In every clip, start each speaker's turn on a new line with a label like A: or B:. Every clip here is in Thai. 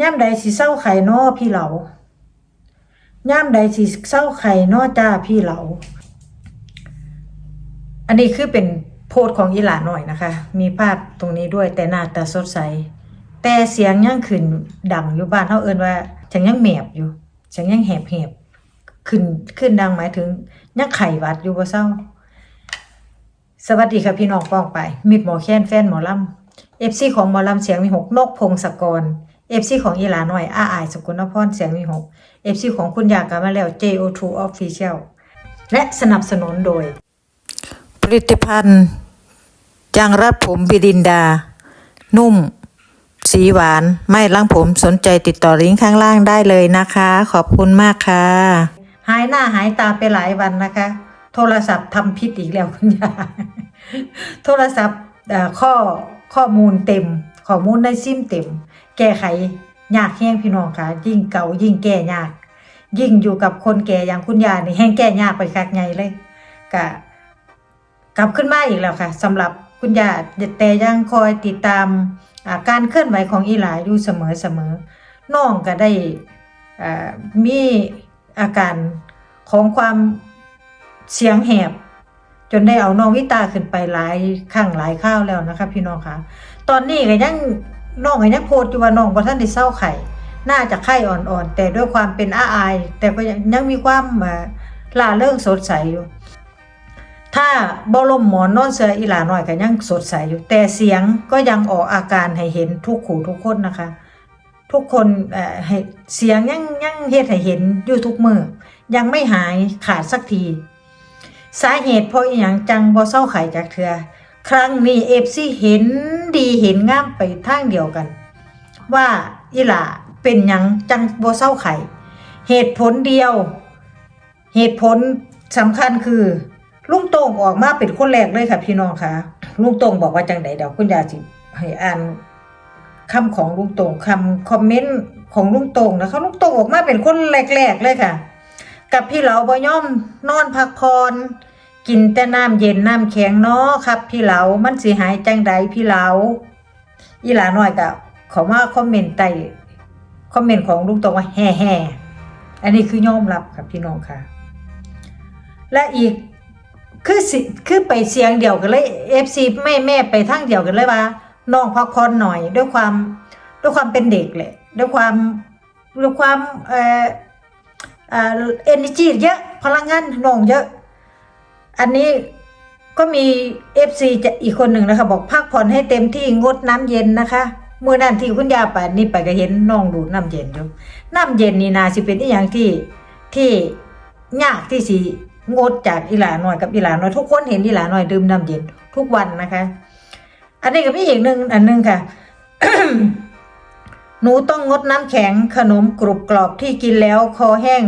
A: ย่ามใดสิเศร้าไข่นอพี่เหลาย่ามใดสิเศร้าไข่นอจ้าพี่เหลาอันนี้คือเป็นโพสของอีหลาหน่อยนะคะ มีภาพตรงนี้ด้วยแต่หน้าตาสดใส แต่เสียงยังขึ้นดังอยู่บ้านเฮาเอินว่าจังยังแหมบอยู่จังยังแหบแหบขึ้นขึ้นดังหมายถึงยังไข้หวัดอยู่บ่เศร้า สวัสดีค่ะพี่น้องป้องไป มิดหมอแค้นแฟนหมอลำเอฟซีของหมอลำเสียงมีหกนกพงศกร เอฟซีของอีหลาหน่อยอาอายสกุลนพรเสียงมีหกเอฟซีของคุณยากามาแล้ว JO2 Official และสนับสนุนโดย ผลิตภัณฑ์ยางรัดผมบิดินดา นุ่ม สีหวาน ไม่ล้างผมสนใจติดต่อลิงก์ข้างล่างได้เลยนะคะ ขอบคุณมากค่ะ หายหน้าหายตาไปหลายวันนะคะ โทรศัพท์ทำพิษอีกแล้วคุณยา โทรศัพท์ข้อข้อมูลเต็ม ข้อมูลในซิมเต็ม แก้ไขยากแห้งพี่น้องค่ะ ยิ่งเก่ายิ่งแก้ยาก ยิ่งอยู่กับคนแก่อย่างคุณยายนี่แห้งแก้ยากไปคักไงเลยกะกลับขึ้นมาอีกแล้วค่ะสำหรับคุณยายแต่ยังคอยติดตามาการเคลื่อนไหวของอีหลาอยู่เสมอเสมอน้องก็ได้อ่ามีอาการของความเสียงแหบ จนได้เอาน้องวิตาขึ้นไปหลายครั้งหลายข้าวแล้วนะคะ พี่น้องคะตอนนี้ก็ยัง น้องก็ยังโพดอยู่ว่าน้องบ่ทันได้เศร้าไข่ น่าจะไข้อ่อนๆ แต่ด้วยความเป็นอาอาย แต่ก็ยังมีความอ่าล่าเริงสดใสอยู่ ถ้าบรมหมอนนอนเสืออีหลาหน่อยก็ยังสดใสอยู่ แต่เสียงก็ยังออกอาการให้เห็นทุกขู่ทุกคนนะคะ ทุกคนเอ่อให้เสียงยังยังเฮ็ดให้เห็นอยู่ทุกมือยังไม่หายขาดสักที สาเหตุเพราะอีหยังจังบ่เศร้าไข่จากเถือ ครั้งนี้เอฟซีเห็นดีเห็นงามไปทางเดียวกัน ว่าอีหลาเป็นหยังจังบ่เศร้าไข่ เหตุผลเดียว เหตุผลสำคัญคือ ลุงโต่งออกมาเป็นคนแรกเลยค่ะพี่น้องคะลุงโต่งบอกว่าจังใดเดี๋ยวคุณยาสิให้อ่านคำของลุงโต่งคำคอมเมนต์ของลุงโต่งนะคะลุงโต่งออกมาเป็นคนแรกๆเลยค่ะ กับพี่เหลาบ่ย่อมนอนพักผ่อน กินแต่น้ำเย็นน้ำแข็งเนาะครับ พี่เหลา มันสิหายจังใดพี่เหลาอีหลาน้อยก็ขอมาคอมเมนต์ใต้คอมเมนต์ของลุงต่งว่าแฮ่แฮ่อันนี้คือยอมรับครับพี่น้องค่ะ และอีกคือสิคือไปเสียงเดียวกันเลยเอฟซีแม่แม่ไปทางเดียวกันเลยว่าน้องพักผ่อนหน่อย ด้วยความด้วยความเป็นเด็กแหละด้วยความด้วยความเอ่อเอ่อเอเนจีเยอะพลังงานน้องเยอะ อันนี้ก็มีเอฟซีจะอีกคนหนึ่งนะคะ บอกพักผ่อนให้เต็มที่งดน้ำเย็นนะคะเมื่อนั้นที่คุณยาไปนี่ไปก็เห็นน้องดูน้ำเย็นอยู่น้ำเย็นนี่นาสิเป็นอีอย่างที่ที่ยากที่สิงดจากอีหลาหน่อยกับอีหลาน้อยทุกคนเห็นอีหลาน้อยดื่มน้ำเย็นทุกวันนะคะ อันนี้ก็มีอีกหนึ่งอันหนึ่งค่ะหนูต้องงดน้ำแข็งขนมกรุบกรอบที่กินแล้วคอแห้ง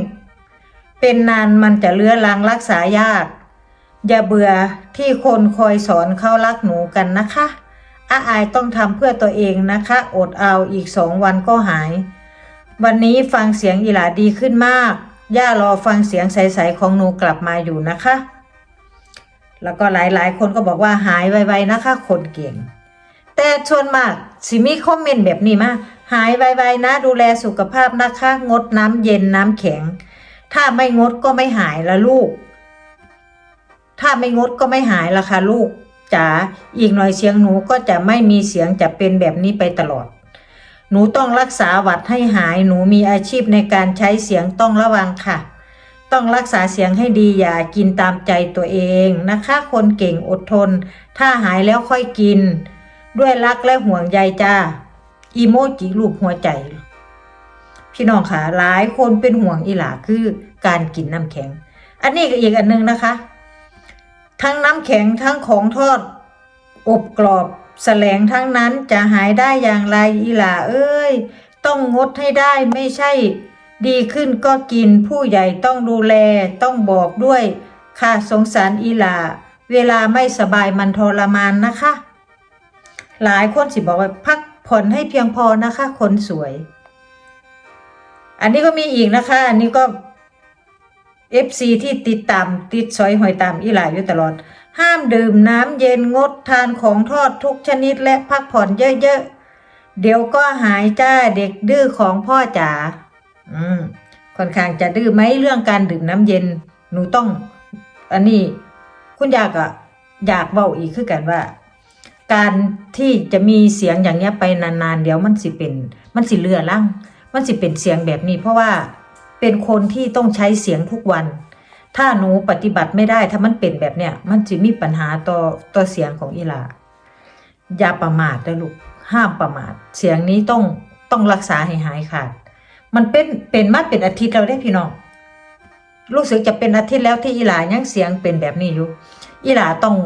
A: เป็นนานมันจะเลื้อรังรักษายาก อย่าเบื่อที่คนคอยสอนเขารักหนูกันนะคะอาอายต้องทำเพื่อตัวเองนะคะ อดเอาอีกสองวันก็หาย วันนี้ฟังเสียงอีหลาดีขึ้นมาก ย่ารอฟังเสียงใสๆของหนูกลับมาอยู่นะคะ แล้วก็หลายๆ คนก็บอกว่าหายไวๆนะคะ คนเก่ง แต่ชวนมากสิมีคอมเมนต์แบบนี้มาหายไวๆนะ ดูแลสุขภาพนะคะ งดน้ำเย็นน้ำแข็ง ถ้าไม่งดก็ไม่หายละลูก ถ้าไม่งดก็ไม่หายละค่ะลูกจ๋าอีกหน่อยเสียงหนูก็จะไม่มีเสียงจะเป็นแบบนี้ไปตลอด หนูต้องรักษาหวัดให้หายหนูมีอาชีพในการใช้เสียงต้องระวังค่ะ ต้องรักษาเสียงให้ดีอย่ากินตามใจตัวเองนะคะ คนเก่งอดทน ถ้าหายแล้วค่อยกิน ด้วยรักและห่วงใยจ้าอีโมจิรูปหัวใจ พี่น้องค่ะหลายคนเป็นห่วงอีหลาคือการกินน้ำแข็ง อันนี้ก็อีกอันหนึงนะคะ ทั้งน้ำแข็งทั้งของทอด อบกรอบแสลงทั้งนั้นจะหายได้อย่างไรอีหลาเอ้ย ต้องงดให้ได้ไม่ใช่ ดีขึ้นก็กินผู้ใหญ่ต้องดูแลต้องบอกด้วย ค่ะสงสารอีหลาเวลาไม่สบายมันทรมานนะคะ หลายคนสิบอกว่าพักผ่อนให้เพียงพอนะคะ คนสวย อันนี้ก็มีอีกนะคะ อันนี้ก็ FC ที่ติดตามติดซอยหอยตามอีหลายอยู่ตลอด ห้ามดื่มน้ำเย็นงดทานของทอดทุกชนิดและพักผ่อนเยอะๆ เดี๋ยวก็หายจ้าเด็กดื้อของพ่อจ๋าอืมค่อนข้างจะดื้อไหมเรื่องการดื่มน้ำเย็น หนูต้อง อันนี้ คุณยากอะอยากเบาอีกคือกันว่า การที่จะมีเสียงอย่างเงี้ยไปนานๆ เดี๋ยวมันสิเป็น มันสิเลือล่างมันสิเป็นเสียงแบบนี้ เพราะว่า เป็นคนที่ต้องใช้เสียงทุกวัน ถ้าหนูปฏิบัติไม่ได้ถ้ามันเป็นแบบเนี้ยมันจะมีปัญหาต่อต่อเสียงของอีหลาอย่าประมาทนะลูกห้ามประมาท เสียงนี้ต้องต้องรักษาให้หายขาด มันเป็นเป็นมาเป็นอาทิตย์แล้วได้พี่น้องรู้สึกจะเป็นอาทิตย์แล้วที่อีหลายังเสียงเป็นแบบนี้อยู่อีหลาต้อง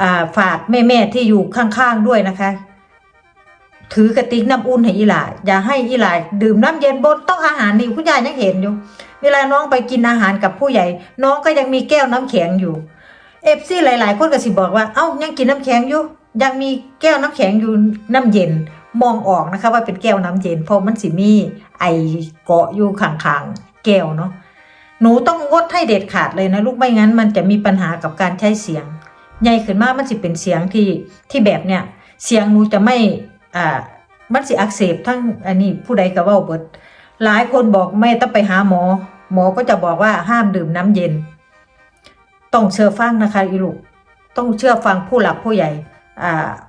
A: อฝากแม่ๆที่อยู่ข้างๆด้วยนะคะ ถือกระติกน้ำอุ่นให้อีหลาอย่าให้อีหลาดื่มน้ำเย็นบนต้องอาหารนี่คุณยายยังเห็นอยู่ เวลาน้องไปกินอาหารกับผู้ใหญ่ น้องก็ยังมีแก้วน้ำแข็งอยู่เอฟซีหลายๆ คนก็สิบอกว่า เอ้ายังกินน้ำแข็งอยู่ ยังมีแก้วน้ำแข็งอยู่น้ำเย็นมองออกนะคะว่าเป็นแก้วน้ำเย็นเพราะมันสิมีไอเกาะอยู่ข้างๆแก้วเนาะหนูต้องงดให้เด็ดขาดเลยนะลูกไม่งั้น มันจะมีปัญหากับการใช้เสียง ใหญ่ขึ้นมากมันสิเป็นเสียงที่ที่แบบเนี้ยเสียงหนูจะไม่ อ่ามันสิอักเสบทั้งอันนี้ผู้ใดก็เว้าเบิด หลายคนบอกไม่ต้องไปหาหมอ หมอก็จะบอกว่าห้ามดื่มน้ำเย็น ต้องเชื่อฟังนะคะอีลูกต้องเชื่อฟังผู้หลักผู้ใหญ่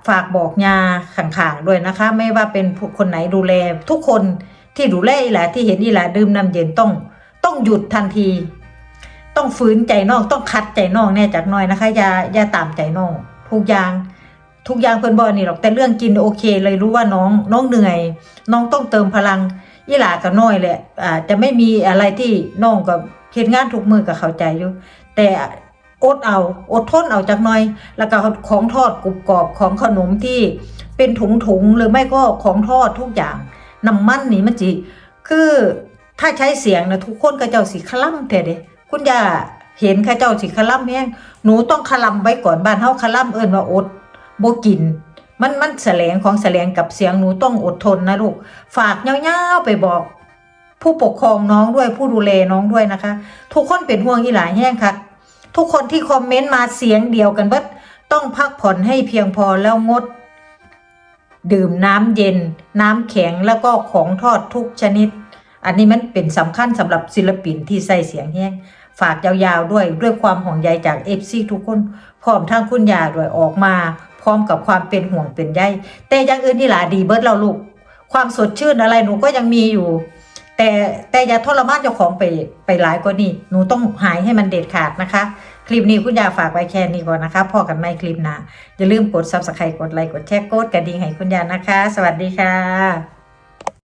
A: ฝากบอกยาข่างๆด้วยนะคะ ไม่ว่าเป็นผู้คนไหนดูแล ทุกคนที่ดูแลอีหลาที่เห็นอีหลาดื่มน้ำเย็นต้อง ต้องหยุดทันที ต้องฝืนใจนองต้องคัดใจนองแน่จากหน้อยนะคะอย่าอย่าตามใจนองทุกอย่าง ทุกอย่างเพิ่นบอกนี่หรอกแต่เรื่องกินโอเค เลยรู้ว่าน้องน้องเหนื่อย น้องต้องเติมพลังยี่หลาก็น้อยแหละอ่าจะไม่มีอะไรที่น้องกับเฮ็ดงานทุกมือกับเข้าใจอยู่ แต่อดเอาอดทนเอาจากหน้อย แล้วก็ของทอดกรุบกรอบของขนมที่เป็นถุงถุงๆหรือไม่ก็ของทอดทุกอย่างน้ำมันนี่มันจิคือถ้าใช้เสียงนะทุกคนก็เจ้าสิคล่ำแต่เด้คุณย่าเห็นข้าเจ้าสิคล่ำแห้งหนูต้องคล่ำไว้ก่อนบ้านเฮาคล่ำเอิ้นว่าอด บ่กิน มันมันแสลงของแสลงกับเสียงหนูต้องอดทนนะลูก ฝากเงาวๆไปบอก ผู้ปกครองน้องด้วยผู้ดูแลน้องด้วยนะคะ ทุกคนเป็นห่วงอีหลายแห้งค่ะ ทุกคนที่คอมเมนต์มาเสียงเดียวกันเบิดต้องพักผ่อนให้เพียงพอแล้วงด ดื่มน้ำเย็น น้ำแข็งแล้วก็ของทอดทุกชนิด อันนี้มันเป็นสำคัญสำหรับศิลปินที่ใส่เสียงแห้งฝากยาวๆด้วยด้วยความห่วงใยจากเอฟซีทุกคน พร้อมทั้งคุณยาด้วยออกมา พร้อมกับความเป็นห่วงเป็นใยแต่อย่างอื่นนี่หละดีเบิร์ดเราลูก ความสดชื่นอะไรหนูก็ยังมีอยู่ แต่แต่อย่าทรมานเจ้าของไปไปหลายกว่านี้หนูต้องหายให้มันเด็ดขาดนะคะ คลิปนี้คุณยาฝากไว้แค่นี้ก่อนนะคะพอกันไม่คลิปหน้าอย่าลืมกดซับสไครต์กดไลค์กดแชร์กดกระดิ่งให้คุณยานะคะ สวัสดีค่ะ